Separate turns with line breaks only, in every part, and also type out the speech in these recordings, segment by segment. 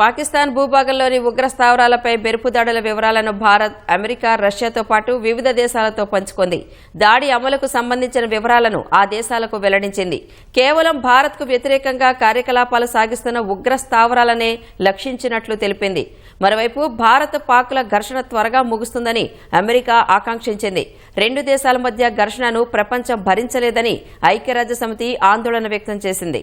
పాకిస్తాన్ భూభాగంలోని ఉగ్ర స్థావరాలపై బెరుపు దాడుల వివరాలను భారత్ అమెరికా రష్యాతో పాటు వివిధ దేశాలతో పంచుకుంది. దాడి అమలుకు సంబంధించిన వివరాలను ఆ దేశాలకు వెల్లడించింది. కేవలం భారత్కు వ్యతిరేకంగా కార్యకలాపాలు సాగిస్తున్న ఉగ్ర స్థావరాలనే లక్షించినట్లు తెలిపింది. మరోవైపు భారత్ పాకుల ఘర్షణ త్వరగా ముగుస్తుందని అమెరికా ఆకాంక్షించింది. రెండు దేశాల మధ్య ఘర్షణను ప్రపంచం భరించలేదని ఐక్యరాజ్యసమితి ఆందోళన వ్యక్తం చేసింది.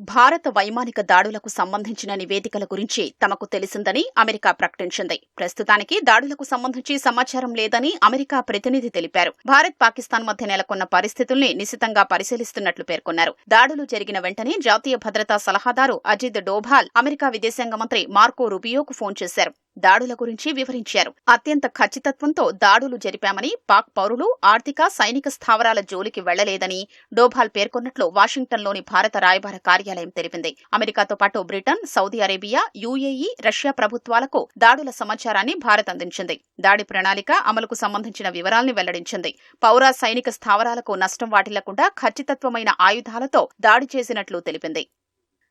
భారత వైమానిక దాడులకు సంబంధించిన నివేదికల గురించి తమకు తెలిసిందని అమెరికా ప్రకటించింది. ప్రస్తుతానికి దాడులకు సంబంధించి సమాచారం లేదని అమెరికా ప్రతినిధి తెలిపారు. భారత్ పాకిస్తాన్ మధ్య నెలకొన్న పరిస్థితుల్ని నిశితంగా పరిశీలిస్తున్నట్లు పేర్కొన్నారు. దాడులు జరిగిన వెంటనే జాతీయ భద్రతా సలహాదారు అజిత్ డోభాల్ అమెరికా విదేశాంగ మంత్రి మార్కో రుబియోకు ఫోన్ చేశారు. దాడుల గురించి వివరించారు. అత్యంత ఖచ్చితత్వంతో దాడులు జరిపామని పాక్ పౌరులు ఆర్థిక సైనిక స్థావరాల జోలికి వెళ్ళలేదని డోభాల్ పేర్కొన్నట్లు వాషింగ్టన్లోని భారత రాయబార కార్యాలయం తెలిపింది. అమెరికాతో పాటు Britain Saudi Arabia UAE Russia ప్రభుత్వాలకు దాడుల సమాచారాన్ని భారత్ అందించింది. దాడి ప్రణాళిక అమలుకు సంబంధించిన వివరాల్ని వెల్లడించింది. పౌర సైనిక స్థావరాలకు నష్టం వాటిల్లకుండా ఖచ్చితత్వమైన ఆయుధాలతో దాడి చేసినట్లు తెలిపింది.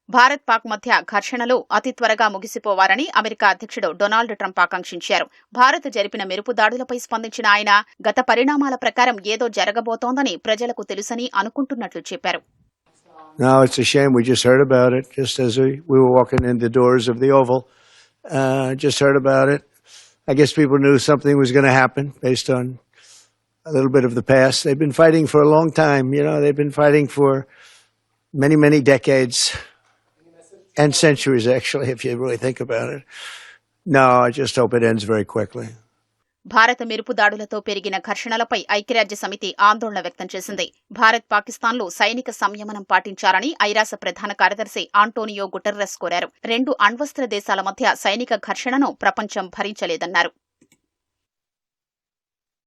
భారత్ పాక్ మధ్య ఘర్షణలు అతి త్వరగా ముగిసిపోవాలని అమెరికా అధ్యక్షుడు డొనాల్డ్ ట్రంప్ ఆకాంక్షించారు భారత్ జరిపిన మెరుపు దాడులపై స్పందించిన ఆయన గత పరిణామాల ప్రకారం ఏదో జరగబోతోందని ప్రజలకు తెలుసని అనుకుంటున్నట్లు చెప్పారు
No, it's a shame. We just heard about it just as we, we were walking in the doors of the Oval. Uh, just heard about it. I guess people knew something was going to happen based on a little bit of the past. They've been fighting for a long time. You know, they've been fighting for many, many decades and centuries, actually, if you really think about it. No, I just hope it ends very quickly.
భారత మెరుపు దాడులతో పెరిగిన ఘర్షణలపై ఐక్యరాజ్య సమితి ఆందోళన వ్యక్తం చేసింది భారత్ పాకిస్తాన్లు సైనిక సంయమనం పాటించాలని ఐరాస ప్రధాన కార్యదర్శి ఆంటోనియో గుటర్రస్ కోరారు రెండు అణ్వస్త్ర దేశాల మధ్య సైనిక ఘర్షణను ప్రపంచం భరించలేదన్నారు